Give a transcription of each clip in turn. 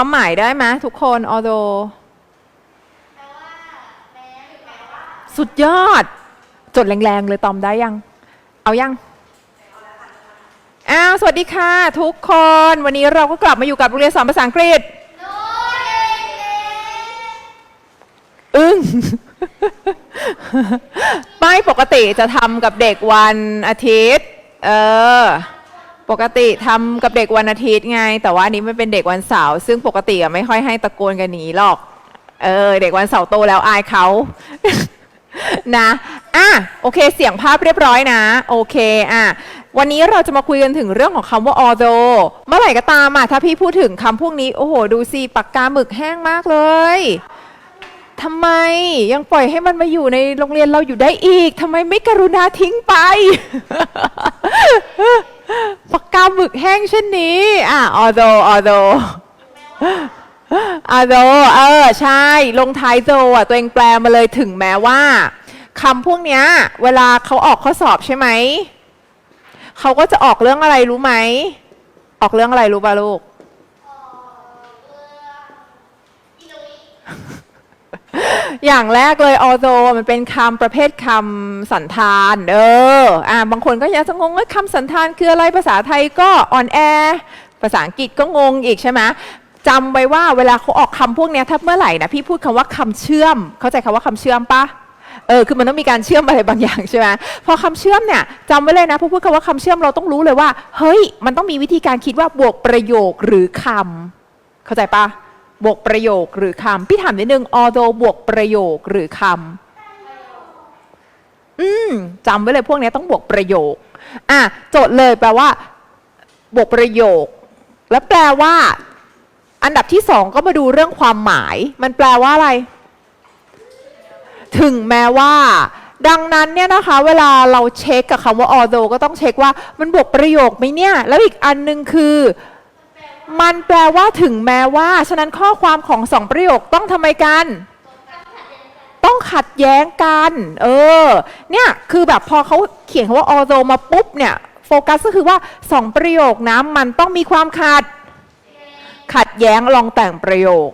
ความหมายได้ไหมทุกคน although สุดยอด จดแรงๆเลยตอมได้ยัง เอายังอ้าวสวัสดีค่ะ ทุกคน วันนี้เราก็กลับมาอยู่กับโรงเรียนสอนภาษาอังกฤษอึ้งไม่ปกติจะทำกับเด็กวันอาทิตย์ เออ ปกติทำกับเด็กวันอาทิตย์ไง แต่ว่าอันนี้มันเป็นเด็กวันเสาร์ซึ่งปกติอะไม่ค่อยให้ตะโกนกันหนีหรอก เออ เด็กวันเสาร์โตแล้วอายเขา นะอะโอเค เสียงภาพเรียบร้อยนะ โอเคอะวันนี้เราจะมาคุยกันถึงเรื่องของคำว่า although เมื่อไหร่ก็ตามอะถ้าพี่พูดถึงคำพวกนี้ โอ้โห ดูสิปากกาหมึกแห้งมากเลยทำไมยังปล่อยให้มันมาอยู่ในโรงเรียนเราอยู่ได้อีกทำไมไม่กรุณาทิ้งไป ปากกาหมึกแห้งเช่นนี้อะออโดออโดออโดเออใช่ ลงท้ายโดอะตัวเองแปลมาเลยถึงแม้ว่าคำพวกเนี้ย เวลาเขาออกข้อสอบใช่ไหม เขาก็จะออกเรื่องอะไรรู้ไหม ออกเรื่องอะไรรู้ป่ะลูก อย่างแรกเลย although มันเป็นคำประเภทคำสันธาน เออ อ่า บางคนก็ยังจะงงว่าคำสันธานคืออะไร ภาษาไทยก็อ่อนแอ ภาษาอังกฤษก็งงอีกใช่ไหมจำไว้ว่าเวลาเขาออกคำพวกนี้ถ้าเมื่อไหร่นะพี่พูดคำว่าคำเชื่อม เข้าใจคำว่าคำเชื่อมปะเออ คือมันต้องมีการเชื่อมอะไรบางอย่างใช่ไหมพอคำเชื่อมเนี่ยจำไว้เลยนะพอพูดคำว่าคำเชื่อมเราต้องรู้เลยว่า เฮ้ย มันต้องมีวิธีการคิดว่าบวกประโยคหรือคำเข้าใจปะ บวกประโยคหรือคำพี่ถามนิดนึง although บวกประโยคหรือคำอืมจำไว้เลยพวกนี้ต้องบวกประโยค อะโจทย์เลยแปลว่า บวกประโยค แล้วแปลว่า อันดับที่สองก็มาดูเรื่องความหมาย มันแปลว่าอะไร ถึงแม้ว่า ดังนั้นเนี่ยนะคะ เวลาเราเช็คกับคำว่า although ก็ต้องเช็คว่ามันบวกประโยคไหมเนี่ย แล้วอีกอันหนึงคือ มันแปลว่าถึงแม้ว่า ฉะนั้นข้อความของสองประโยคต้องทำไมกัน ต้องขัดแย้งกัน เออ เนี่ย คือแบบพอเขาเขียนคำว่า although มาปุ๊บเนี่ย โฟกัสก็คือว่าสองประโยคนะมันต้องมีความขัด ขัดแย้งลองแต่งประโยค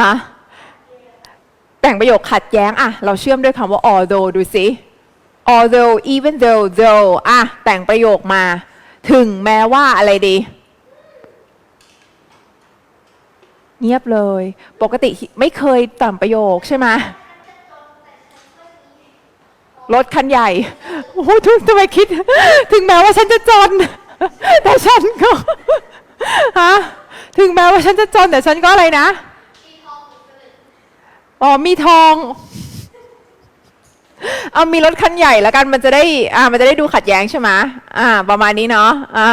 ฮะแต่งประโยคขัดแย้งอะเราเชื่อมด้วยคำว่า although ดูสิ although even though though อะแต่งประโยคมา ถึงแม้ว่าอะไรดี เงียบเลย ปกติไม่เคยต่งประโยคใช่ไหมรถคันใหญ่โอ้โหทุกทำไมคิด ถึงแม้ว่าฉันจะจน แต่ฉันก็ฮะถึงแม้ว่าฉันจะจนแต่ฉันก็อะไรนะ อ๋อ มีทอง เอามีรถคันใหญ่แล้วกันมันจะได้อ่ามันจะได้ดูขัดแย้งใช่ไหมอ่า ประมาณนี้เนาะอ่า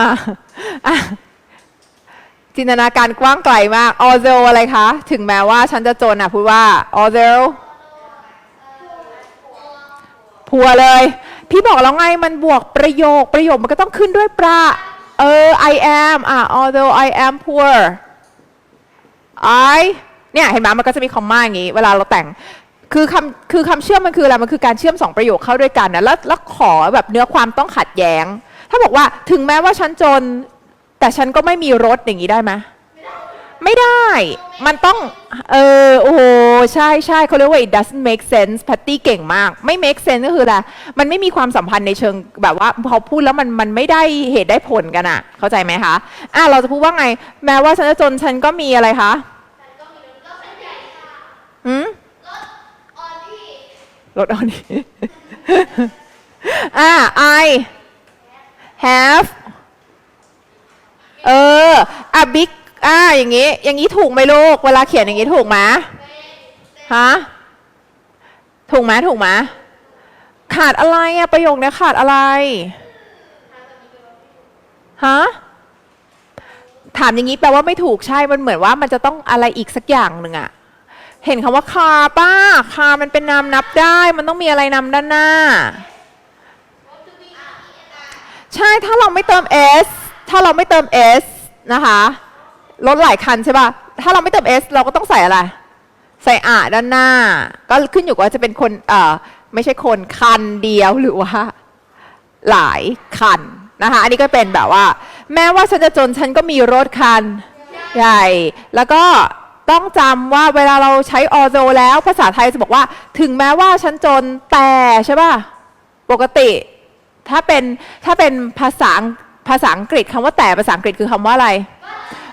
จินตนาการกว้างไกลมาก although อะไรคะ ถึงแม้ว่าฉันจะจนอะพูดว่า although พัวเลย พี่บอกแล้วไงมันบวกประโยคประโยคมันก็ต้องขึ้นด้วยประเออ I am อะ although I am poor I เนี่ยเห็นไหมมันก็จะมีคอมมาอย่างงี้ เวลาเราแต่ง คือคำคือคำเชื่อมมันคืออะไรมันคือการเชื่อมสองประโยคเข้าด้วยกันนะแล้วแล้วขอแบบเนื้อความต้องขัดแย้ง ถ้าบอกว่าถึงแม้ว่าฉันจน แต่ฉันก็ไม่มีรถอย่างนี้ได้ไหมไม่ได้ มันต้อง เออ โอ้โห ใช่ใช่เขาเรียกว่า it doesn't make sense แพตตี้เก่งมาก ไม่ make sense ก็คืออะไร มันไม่มีความสัมพันธ์ในเชิงแบบว่าพอพูดแล้วมันมันไม่ได้เหตุได้ผลกันอะเข้าใจไหมคะ อะ เราจะพูดว่าไง แม้ว่าฉันจะจนฉันก็มีอะไรคะหืม รถออดี้อ่า I have เออ a big อ่าอย่างงี้ อย่างงี้ถูกไหมลูก เวลาเขียนอย่างงี้ถูกไหมฮะ ถูกไหมถูกไหมขาดอะไรอะประโยคนี้ขาดอะไรฮะถามอย่างนี้แปลว่าไม่ถูกใช่ มันเหมือนว่ามันจะต้องอะไรอีกสักอย่างหนึ่งอะ เห็นคำว่าคาป้าคามันเป็นนามนับได้ มันต้องมีอะไรนำด้านหน้า ใช่ถ้าเราไม่เติม s ถ้าเราไม่เติม s นะคะรถหลายคันใช่ป่ะ ถ้าเราไม่เติม s เราก็ต้องใส่อะไร ใส่อ่าด้านหน้า ก็ขึ้นอยู่ว่าจะเป็นคนเอ่อไม่ใช่คนคันเดียวหรือว่าหลายคันนะคะ อันนี้ก็เป็นแบบว่า แม้ว่าฉันจะจนฉันก็มีรถคันใหญ่ แล้วก็ ต้องจำว่าเวลาเราใช้ although แล้วภาษาไทยจะบอกว่า ถึงแม้ว่าฉันจนแต่ใช่ป่ะ ปกติ ถ้าเป็นถ้าเป็นภาษาภาษาอังกฤษคำว่าแต่ภาษาอังกฤษคือคำว่าอะไร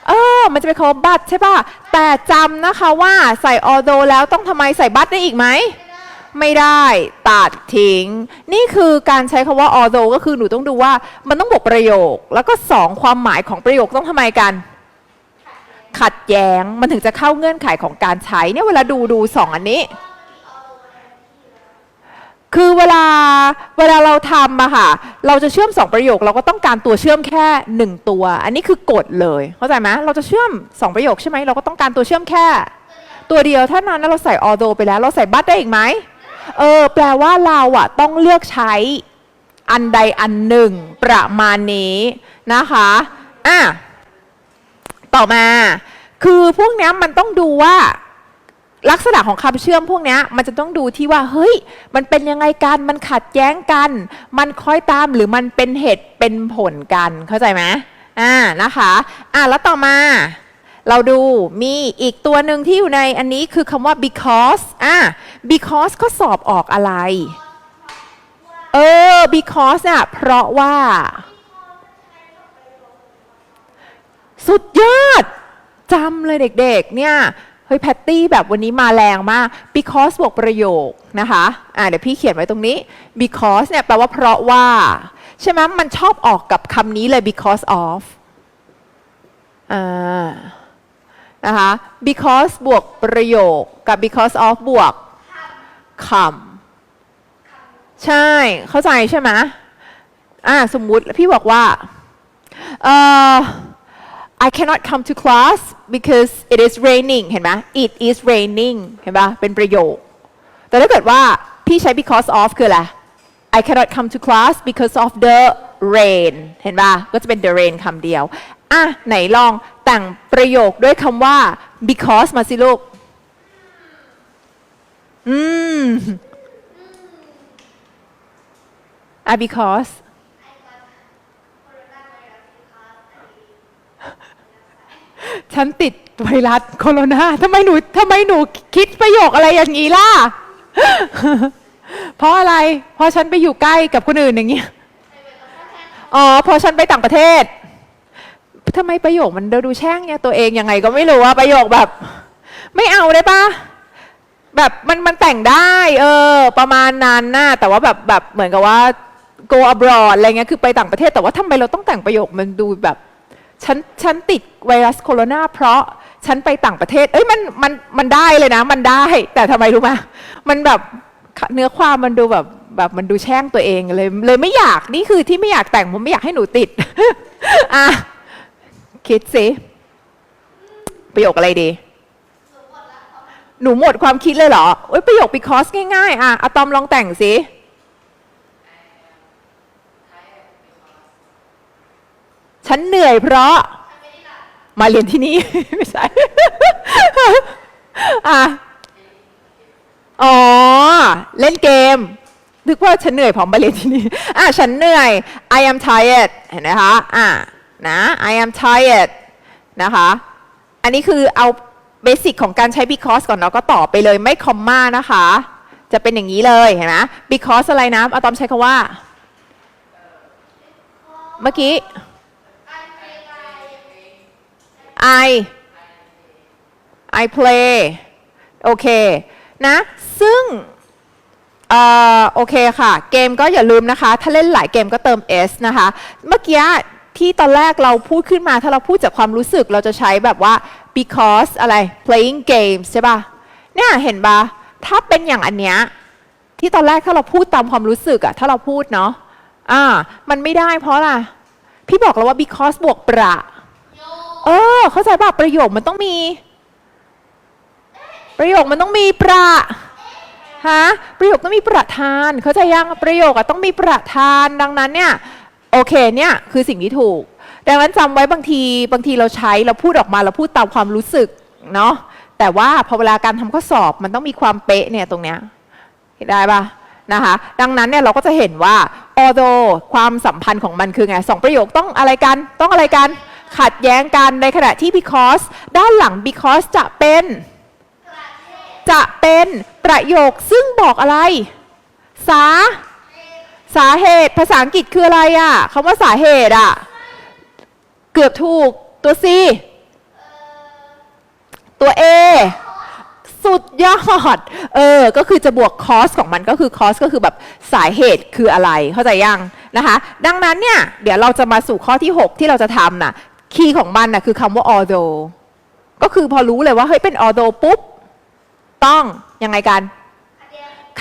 เออ มันจะเป็นคำว่า but ใช่ป่ะ แต่จำนะคะว่าใส่ although แล้วต้องทำไมใส่ but ได้อีกไหมไม่ได้ตัดทิ้ง นี่คือการใช้คำว่า although ก็คือหนูต้องดูว่ามันต้องบวกประโยค แล้วก็สองความหมายของประโยคต้องทำไมกัน ขัดแย้งมันถึงจะเข้าเงื่อนไขของการใช้เนี่ยเวลาดูดูสองอันนี้ คือเวลาเวลาเราทำอะค่ะเราจะเชื่อมสองประโยค เราก็ต้องการตัวเชื่อมแค่หนึ่งตัว อันนี้คือกฎเลยเข้าใจไหมเราจะเชื่อมสองประโยคใช่ไหมเราก็ต้องการตัวเชื่อมแค่ ตัวเดียวเท่านั้นแล้วเราใส่ although ไปแล้ว เราใส่บัตได้อีกไหมเออแปลว่าเราอะต้องเลือกใช้อันใดอันหนึ่งประมาณนี้นะคะอะ ต่อมา คือพวกนี้มันต้องดูว่าลักษณะของคำเชื่อมพวกนี้มันจะต้องดูที่ว่า เฮ้ย มันเป็นยังไงกัน มันขัดแย้งกัน มันคอยตามหรือมันเป็นเหตุเป็นผลกัน เข้าใจไหมอ่านะคะอ่าแล้วต่อมา เราดูมีอีกตัวหนึ่งที่อยู่ในอันนี้คือคำว่า because อ่า because ก็สอบออกอะไร เออ because เนี่ยเพราะว่า สุดยอดจำเลยเด็กๆ เนี่ยเฮ้ยแพตตี้แบบวันนี้มาแรงมาก because บวกประโยคนะคะอ่าเดี๋ยวพี่เขียนไว้ตรงนี้ because เนี่ยแปลว่าเพราะว่า ใช่ไหมมันชอบออกกับคำนี้เลย because of อ่านะคะ because บวกประโยคกับ because of บวกคำใช่เข้าใจใช่ไหมอ่าสมมุติพี่บอกว่าเอ่อ I cannot come to class because it is raining เห็นไหม it is raining เห็นปะเป็นประโยค แต่ถ้าเกิดว่าพี่ใช้ because of คืออะไร I cannot come to class because of the rain เห็นปะก็จะเป็น the rain คำเดียว อะ ไหนลองแต่งประโยคด้วยคำว่า because มาสิลูก อืม อะ because ฉันติดไวรัสโคโรนาทำไมหนูทำไมหนูคิดประโยคอะไรอย่างนี้ล่ะ เพราะอะไร เพราะฉันไปอยู่ใกล้กับคนอื่นอย่างเงี้ย อ๋อ เพราะฉันไปต่างประเทศทำไมประโยคมันดูแช่งเนี่ยตัวเองยังไงก็ไม่รู้ว่าประโยคแบบ ไม่เอาได้ปะแบบมันมันแต่งได้ เออ ประมาณนั้นน่ะแต่ว่าแบบแบบเหมือนกับว่า go abroad อะไรเงี้ยคือไปต่างประเทศแต่ว่าทำไมเราต้องแต่งประโยคมันดูแบบ ฉันฉันติดไวรัสโคโรนาเพราะฉันไปต่างประเทศ เอ้ยมันมันมันได้เลยนะ มันได้ แต่ทำไมรู้ไหมมันแบบเนื้อความมันดูแบบแบบมันดูแช่งตัวเองเลย เลยไม่อยากนี่คือที่ไม่อยากแต่งผมไม่อยากให้หนูติดอะคิดสิประโยคอะไรดี หนูหมดความคิดเลยเหรอเอ้ยประโยค because ง่ายๆอะอะตอมลองแต่งสิ ฉันเหนื่อยเพราะ มาเรียนที่นี่ ไม่ใช่อะอ๋อ เล่นเกมนึกว่าฉันเหนื่อยเพราะมาเรียนที่นี่อะฉันเหนื่อย I am tired เห็นไหมคะอะนะ I am tired นะคะ อันนี้คือเอาเบสิกของการใช้ because ก่อนเนาะก็ต่อไปเลยไม่คอมมานะคะ จะเป็นอย่างนี้เลยเห็นไหม because อะไรนะอะตอมใช้คำว่า เมื่อกี้ I I play โอเคนะ ซึ่งโอเคค่ะ เกมก็อย่าลืมนะคะ ถ้าเล่นหลายเกมก็เติม S นะคะ เมื่อกี้ที่ตอนแรกเราพูดขึ้นมา ถ้าเราพูดจากความรู้สึกเราจะใช้แบบว่า because อะไร playing games ใช่ปะเนี่ยเห็นปะถ้าเป็นอย่างอันเนี้ยที่ตอนแรกถ้าเราพูดตามความรู้สึกอะถ้าเราพูดเนาะอ่า มันไม่ได้เพราะอะไรพี่บอกแล้วว่า because บวกประ เออ เข้าใจป่ะประโยคมันต้องมี ประโยคมันต้องมีประฮะประโยคต้องมีประธาน เข้าใจยังประโยคอะต้องมีประธานดังนั้นเนี่ยโอเคเนี่ยคือสิ่งที่ถูก ดังนั้นจำไว้บางทีบางทีเราใช้เราพูดออกมาเราพูดตามความรู้สึกเนาะแต่ว่าพอเวลาการทำข้อสอบมันต้องมีความเป๊ะเนี่ยตรงเนี้ยเห็นได้ปะนะคะดังนั้นเนี่ยเราก็จะเห็นว่า although ความสัมพันธ์ของมันคือไงสองประโยคต้องอะไรกันต้องอะไรกัน ขัดแย้งกันในขณะที่ because ด้านหลัง because จะเป็น จะเป็นประโยคซึ่งบอกอะไร สา สาเหตุภาษาอังกฤษคืออะไรอะ่ะคำว่าสาเหตุอะ่ะ เกือบถูกตัว C ตัว A สุดยอด เออ ก็คือจะบวกคอสของมันก็คือคอสก็คือแบบสาเหตุคืออะไร เข้าใจยังนะคะ ดังนั้นเนี่ย เดี๋ยวเราจะมาสู่ข้อที่ 6 ที่เราจะทำน่ะ คีย์ของมันน่ะคือคำว่า although ก็คือพอรู้เลยว่าเฮ้ยเป็น although ปุ๊บ ต้องยังไงกัน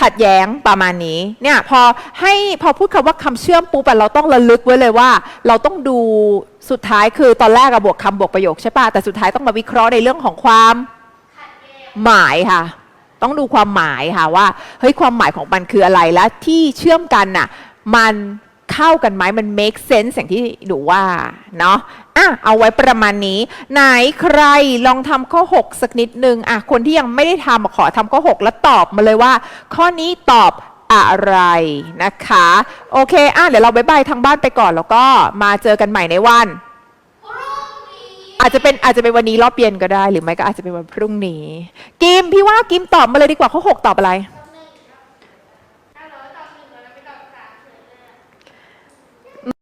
ขัดแย้งประมาณนี้ เนี่ยพอให้พอพูดคำว่าคำเชื่อมปุ๊บอะเราต้องระลึกไว้เลยว่า เราต้องดูสุดท้ายคือตอนแรกอะบวกคำบวกประโยคใช่ปะแต่สุดท้ายต้องมาวิเคราะห์ในเรื่องของความหมายค่ะ ต้องดูความหมายค่ะว่าเฮ้ยความหมายของมันคืออะไรและที่เชื่อมกันน่ะมัน เข้ากันไหมมัน make sense อย่างที่หนูว่าเนาะอะเอาไว้ประมาณนี้ ไหนใครลองทำข้อ 6 สักนิดนึงอะคนที่ยังไม่ได้ทำขอทำข้อ 6 แล้วตอบมาเลยว่า ข้อนี้ตอบอะไรนะคะ โอเคอะเดี๋ยวเราบายบายทางบ้านไปก่อนแล้วก็มาเจอกันใหม่ในวัน อาจจะเป็นอาจจะเป็นวันนี้รอบเย็นก็ได้ หรือไม่ก็อาจจะเป็นวันพรุ่งนี้ กิมพี่ว่ากิมตอบมาเลยดีกว่าข้อ 6 ตอบอะไร